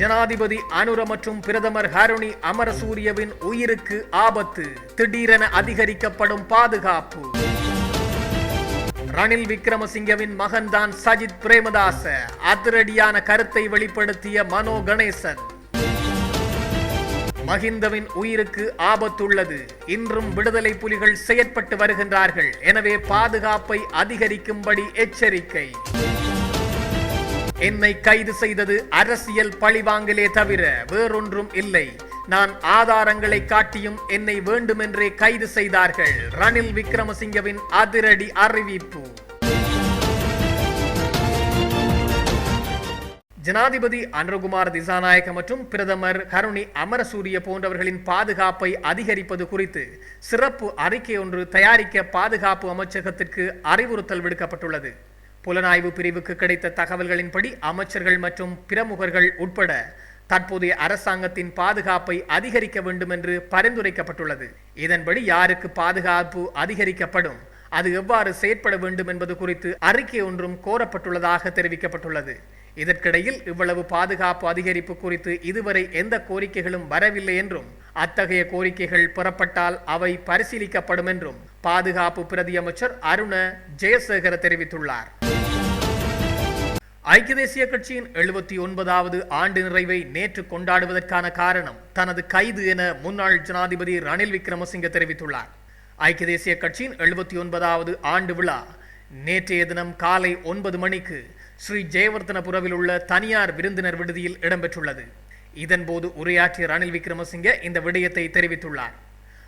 ஜனாதிபதி அனுர மற்றும் பிரதமர் ஹருணி அமரசூரியவின் உயிருக்கு ஆபத்து. திடீரென அதிகரிக்கப்படும் பாதுகாப்பு. ரணில் விக்ரமசிங்கவின் மகன்தான் சஜித் பிரேமதாச. அதிரடியான கருத்தை வெளிப்படுத்திய மனோ கணேசன். மகிந்தவின் உயிருக்கு ஆபத்துள்ளது. இன்றும் விடுதலை புலிகள் செயற்பட்டு வருகின்றார்கள். எனவே பாதுகாப்பை அதிகரிக்கும்படி எச்சரிக்கை. என்னை கைது செய்தது அரசியல் பழிவாங்கலே தவிர வேறொன்றும் இல்லை. நான் ஆதாரங்களை காட்டியும் என்னை வேண்டுமென்றே கைது செய்தார்கள். ரணில் விக்ரமசிங்கவின் அதிரடி அறிவிப்பு. ஜனாதிபதி அனுரகுமார் திசாநாயக்க மற்றும் பிரதமர் கருணி அமரசூரிய போன்றவர்களின் பாதுகாப்பை அதிகரிப்பது குறித்து சிறப்பு அறிக்கை ஒன்று தயாரிக்க பாதுகாப்பு அமைச்சகத்திற்கு அறிவுறுத்தல் விடுக்கப்பட்டுள்ளது. புலனாய்வு பிரிவுக்கு கிடைத்த தகவல்களின்படி அமைச்சர்கள் மற்றும் பிரமுகர்கள் உட்பட தற்போதைய அரசாங்கத்தின் பாதுகாப்பை அதிகரிக்க வேண்டும் என்று பரிந்துரைக்கப்பட்டுள்ளது. இதன்படி யாருக்கு பாதுகாப்பு அதிகரிக்கப்படும் அது எவ்வாறு செயற்பட வேண்டும் என்பது குறித்து அறிக்கை ஒன்றும் கோரப்பட்டுள்ளதாக தெரிவிக்கப்பட்டுள்ளது. இதற்கிடையில் இவ்வளவு பாதுகாப்பு அதிகரிப்பு குறித்து இதுவரை எந்த கோரிக்கைகளும் வரவில்லை என்றும் அத்தகைய கோரிக்கைகள் புறப்பட்டால் அவை பரிசீலிக்கப்படும் என்றும் பாதுகாப்பு பிரதியமைச்சர் அருண ஜெயசேகர தெரிவித்துள்ளார். ஐக்கிய தேசிய கட்சியின் எழுபத்தி ஒன்பதாவது ஆண்டு நிறைவை நேற்று கொண்டாடுவதற்கான காரணம் தனது கைது என முன்னாள் ஜனாதிபதி ரணில் விக்ரமசிங்க தெரிவித்துள்ளார். ஐக்கிய தேசிய கட்சியின் எழுபத்தி ஒன்பதாவது ஆண்டு விழா நேற்றைய தினம் காலை ஒன்பது மணிக்கு ஸ்ரீ ஜெயவர்தனபுரவில் உள்ள தனியார் விருந்தினர் விடுதியில் இடம்பெற்றுள்ளது. இதன்போது உரையாற்றிய ரணில் விக்ரமசிங்க இந்த விடயத்தை தெரிவித்துள்ளார்.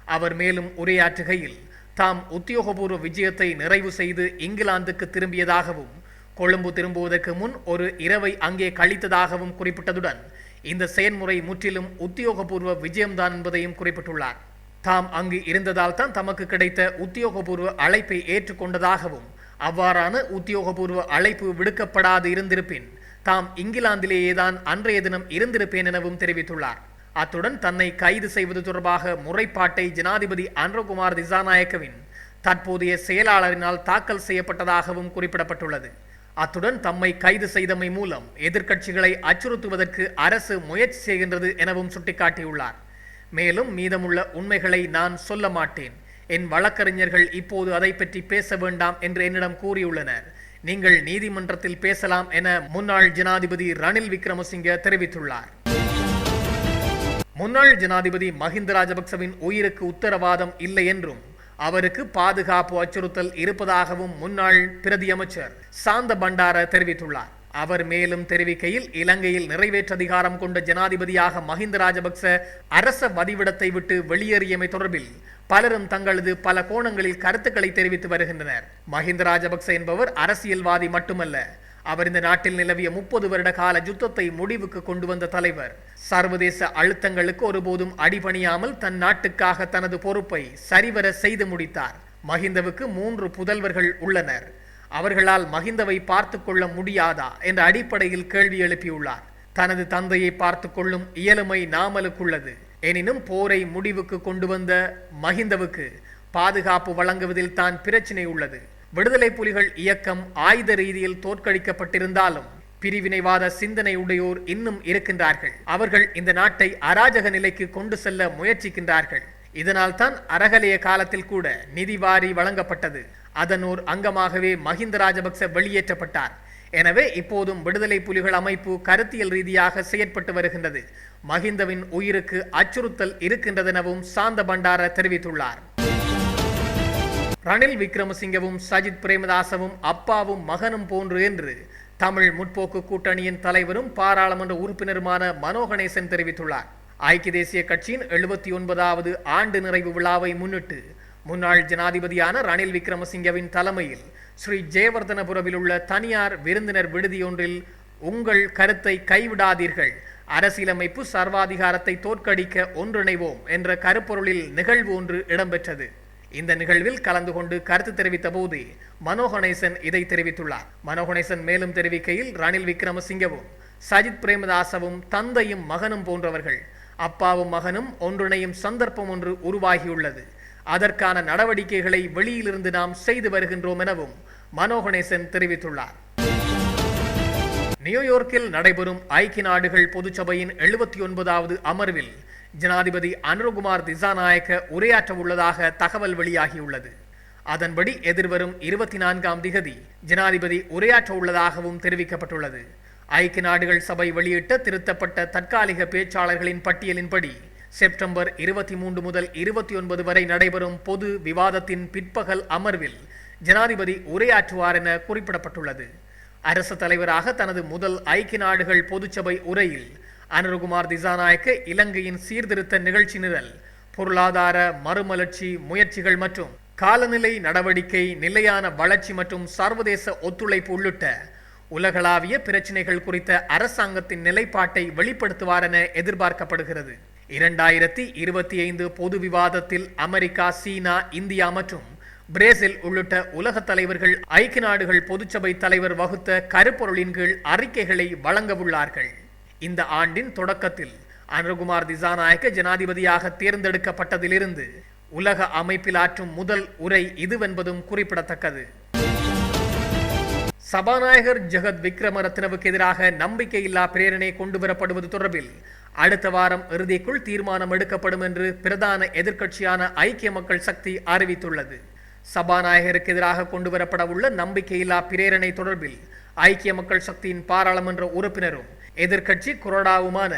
அவர் மேலும் உரையாற்றுகையில் தாம் உத்தியோகபூர்வ விஜயத்தை நிறைவு செய்து இங்கிலாந்துக்கு திரும்பியதாகவும் கொழும்பு திரும்புவதற்கு முன் ஒரு இரவை அங்கே கழித்ததாகவும் குறிப்பிட்டதுடன் இந்த செயல்முறை முற்றிலும் உத்தியோகபூர்வ விஜயம்தான் என்பதையும் குறிப்பிட்டுள்ளார். தாம் அங்கு இருந்ததால் தான் தமக்கு கிடைத்த உத்தியோகபூர்வ அழைப்பை ஏற்றுக்கொண்டதாகவும் அவ்வாறான உத்தியோகபூர்வ அழைப்பு விடுக்கப்படாது இருந்திருப்பின் தாம் இங்கிலாந்திலேயே தான் அன்றைய தினம் இருந்திருப்பேன் எனவும் தெரிவித்துள்ளார். அத்துடன் தன்னை கைது செய்வது தொடர்பாக முறைப்பாட்டை ஜனாதிபதி அன்ரகுமார் திசாநாயக்கவின் தற்போதைய செயலாளரினால் தாக்கல் செய்யப்பட்டதாகவும் குறிப்பிடப்பட்டுள்ளது. அத்துடன் தம்மை கைது செய்தமை மூலம் எதிர்க்கட்சிகளை அச்சுறுத்துவதற்கு அரசு முயற்சி செய்கின்றது எனவும் சுட்டிக்காட்டியுள்ளார். மேலும் மீதமுள்ள உண்மைகளை நான் சொல்ல மாட்டேன். என் வழக்கறிஞர்கள் இப்போது அதை பற்றி பேச வேண்டாம் என்று என்னிடம் கூறியுள்ளனர். நீங்கள் நீதிமன்றத்தில் பேசலாம் என முன்னாள் ஜனாதிபதி ரணில் விக்ரமசிங்க தெரிவித்துள்ளார். முன்னாள் ஜனாதிபதி மஹிந்த ராஜபக்சவின் உயிருக்கு உத்தரவாதம் இல்லை என்றும் அவருக்கு பாதுகாப்பு அச்சுறுத்தல் இருப்பதாகவும் முன்னாள் பிரதியமைச்சர் சாந்த பண்டார தெரிவித்துள்ளார். அவர் மேலும் தெரிவிக்கையில் இலங்கையில் நிறைவேற்று அதிகாரம் கொண்ட ஜனாதிபதியாக மஹிந்த ராஜபக்ச அரச வதிவிடத்தை விட்டு வெளியேறியமை தொடர்பில் பலரும் தங்களது பல கோணங்களில் கருத்துக்களை தெரிவித்து வருகின்றனர். மஹிந்த ராஜபக்ச என்பவர் அரசியல்வாதி மட்டுமல்ல அவர் இந்த நாட்டில் நிலவிய முப்பது வருட கால யுத்தத்தை முடிவுக்கு கொண்டு வந்த தலைவர். சர்வதேச அழுத்தங்களுக்கு ஒருபோதும் அடிபணியாமல் தன் நாட்டுக்காக தனது பொறுப்பை சரிவர செய்து முடித்தார். மஹிந்தவுக்கு மூன்று புதல்வர்கள் உள்ளனர். அவர்களால் மஹிந்தவை பார்த்து கொள்ள முடியாதா என்ற அடிப்படையில் கேள்வி எழுப்பியுள்ளார். தனது தந்தையை பார்த்து கொள்ளும் இயலுமை நாமலுக்குள்ளது. எனினும் போரை முடிவுக்கு கொண்டு வந்த மஹிந்தவுக்கு பாதுகாப்பு வழங்குவதில் தான் பிரச்சினை உள்ளது. விடுதலை புலிகள் இயக்கம் ஆயுத ரீதியில் தோற்கடிக்கப்பட்டிருந்தாலும் பிரிவினைவாத சிந்தனை உடையோர் இன்னும் இருக்கின்றார்கள். அவர்கள் இந்த நாட்டை அராஜக நிலைக்கு கொண்டு செல்ல முயற்சிக்கின்றார்கள். இதனால் தான் அறகலைய காலத்தில் கூட நிதி வாரி வழங்கப்பட்டது. அதன் ஓர் அங்கமாகவே மஹிந்த ராஜபக்ச வெளியேற்றப்பட்டார். எனவே இப்போதும் விடுதலை புலிகள் அமைப்பு கருத்தியல் ரீதியாக செயற்பட்டு வருகின்றது. மஹிந்தவின் உயிருக்கு அச்சுறுத்தல் இருக்கின்றதெனவும் சாந்த பண்டார தெரிவித்துள்ளார். ரணில் விக்ரமசிங்கவும் சஜித் பிரேமதாசவும் அப்பாவும் மகனும் போன்று என்று தமிழ் முற்போக்கு கூட்டணியின் தலைவரும் பாராளுமன்ற உறுப்பினருமான மனோகணேசன் தெரிவித்துள்ளார். ஐக்கிய தேசிய கட்சியின் எழுபத்தி ஒன்பதாவது ஆண்டு நிறைவு விழாவை முன்னிட்டு முன்னாள் ஜனாதிபதியான ரணில் விக்ரமசிங்கவின் தலைமையில் ஸ்ரீ ஜெயவர்தனபுரவில் உள்ள தனியார் விருந்தினர் விடுதியொன்றில் உங்கள் கருத்தை கைவிடாதீர்கள். அரசியலமைப்பு சர்வாதிகாரத்தை தோற்கடிக்க ஒன்றிணைவோம் என்ற கருப்பொருளில் நிகழ்வு ஒன்று இடம்பெற்றது. இந்த நிகழ்வில் கலந்து கொண்டு கருத்து தெரிவித்த போது மனோகணேசன் இதை தெரிவித்துள்ளார். மனோகணேசன் மேலும் தெரிவிக்கையில் ரணில் விக்ரமசிங்கவும் சஜித் பிரேமதாசவும் தந்தையும் மகனும் போன்றவர்கள். அப்பாவும் மகனும் ஒன்றிணையும் சந்தர்ப்பம் ஒன்று உருவாகியுள்ளது. அதற்கான நடவடிக்கைகளை வெளியிலிருந்து நாம் செய்து வருகின்றோம் எனவும் மனோகணேசன் தெரிவித்துள்ளார். நியூயோர்க்கில் நடைபெறும் ஐக்கிய நாடுகள் பொதுச்சபையின் எழுபத்தி ஒன்பதாவது அமர்வில் ஜனாதிபதி அனுருகுமார் திசாநாயக்க உரையாற்ற உள்ளதாக தகவல் வெளியாகியுள்ளது. அதன்படி எதிர்வரும் இருபத்தி நான்காம் திகதி ஜனாதிபதி உரையாற்ற உள்ளதாகவும் தெரிவிக்கப்பட்டுள்ளது. ஐக்கிய நாடுகள் சபை வெளியிட்ட திருத்தப்பட்ட தற்காலிக பேச்சாளர்களின் பட்டியலின்படி செப்டம்பர் இருபத்தி மூன்று முதல் இருபத்தி ஒன்பது வரை நடைபெறும் பொது விவாதத்தின் பிற்பகல் அமர்வில் ஜனாதிபதி உரையாற்றுவார் என குறிப்பிடப்பட்டுள்ளது. அரசு தலைவராக தனது முதல் ஐக்கிய நாடுகள் பொதுச்சபை உரையில் அனுருகுமார் திசாநாயக்க இலங்கையின் சீர்திருத்த நிகழ்ச்சி நிரல் பொருளாதார மறுமலர்ச்சி முயற்சிகள் மற்றும் காலநிலை நடவடிக்கை நிலையான வளர்ச்சி மற்றும் சர்வதேச ஒத்துழைப்பு உள்ளிட்ட உலகளாவிய பிரச்சினைகள் குறித்த அரசாங்கத்தின் நிலைப்பாட்டை வெளிப்படுத்துவார் என எதிர்பார்க்கப்படுகிறது. இரண்டாயிரத்தி இருபத்தி ஐந்து பொது விவாதத்தில் அமெரிக்கா சீனா இந்தியா மற்றும் பிரேசில் உள்ளிட்ட உலக தலைவர்கள் ஐக்கிய நாடுகள் பொதுச்சபை தலைவர் வகுத்த கருப்பொருளின் கீழ் அறிக்கைகளை வழங்கவுள்ளார்கள் இந்த ஆண்டின் தொடக்கத்தில் அனுகுமார் திசாநாயக்க ஜனாதிபதியாக தேர்ந்தெடுக்கப்பட்டதிலிருந்து உலக அமைப்பில் ஆற்றும் முதல் உரை இதுவென்பதும் குறிப்பிடத்தக்கது. சபாநாயகர் ஜெகத் விக்ரமரத்னவுக்கு எதிராக நம்பிக்கையில்லா பிரேரணை கொண்டு வரப்படுவது தொடர்பில் அடுத்த வாரம் இறுதிக்குள் தீர்மானம் எடுக்கப்படும் என்று பிரதான எதிர்க்கட்சியான ஐக்கிய மக்கள் சக்தி அறிவித்துள்ளது. சபாநாயகருக்கு எதிராக கொண்டு வரப்பட உள்ள நம்பிக்கையில்லா பிரேரணை தொடர்பில் ஐக்கிய மக்கள் சக்தியின் பாராளுமன்ற உறுப்பினரும் எதிர்கட்சி குரடாவுமான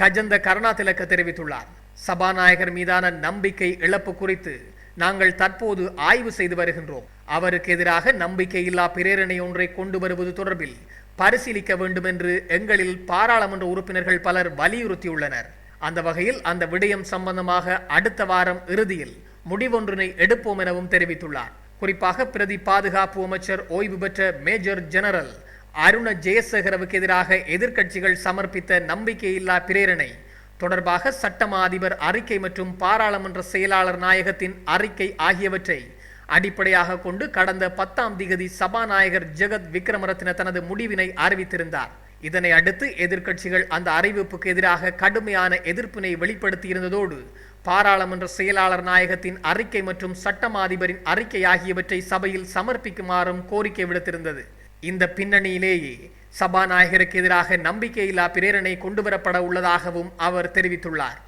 கஜந்த கருணா திலக்க தெரிவித்துள்ளார். சபாநாயகர் மீதான நம்பிக்கை இழப்பு குறித்து நாங்கள் தற்போது ஆய்வு செய்து வருகின்றோம். அவருக்கு எதிராக நம்பிக்கையில்லா பிரேரணை ஒன்றை கொண்டு வருவது தொடர்பில் பரிசீலிக்க வேண்டும் என்று எங்களில் பாராளுமன்ற உறுப்பினர்கள் பலர் வலியுறுத்தியுள்ளனர். அந்த வகையில் அந்த விடயம் சம்பந்தமாக அடுத்த வாரம் இறுதியில் முடிவொன்றினை எடுப்போம் எனவும் தெரிவித்துள்ளார். குறிப்பாக பிரதி பாதுகாப்பு அமைச்சர் ஓய்வு பெற்ற மேஜர் ஜெனரல் அருண ஜெயசேகரவுக்கு எதிராக எதிர்க்கட்சிகள் சமர்ப்பித்த நம்பிக்கையில்லா பிரேரணை. தொடர்பாக சட்டமா அதிபர் அறிக்கை மற்றும் பாராளுமன்ற செயலாளர் நாயகத்தின் அறிக்கை ஆகியவற்றை அடிப்படையாக கொண்டு கடந்த பத்தாம் திகதி சபாநாயகர் ஜெகத் விக்ரமரத்ன தனது முடிவினை அறிவித்திருந்தார். இதனை அடுத்து எதிர்க்கட்சிகள் அந்த அறிவிப்புக்கு எதிராக கடுமையான எதிர்ப்பினை வெளிப்படுத்தியிருந்ததோடு பாராளுமன்ற செயலாளர் நாயகத்தின் அறிக்கை மற்றும் சட்டமா அதிபரின் அறிக்கை ஆகியவற்றை சபையில் சமர்ப்பிக்குமாறும் கோரிக்கை விடுத்திருந்தது. இந்த பின்னணியிலேயே சபாநாயகருக்கு எதிராக நம்பிக்கையில்லா பிரேரணை கொண்டுவரப்பட உள்ளதாகவும் அவர் தெரிவித்துள்ளார்.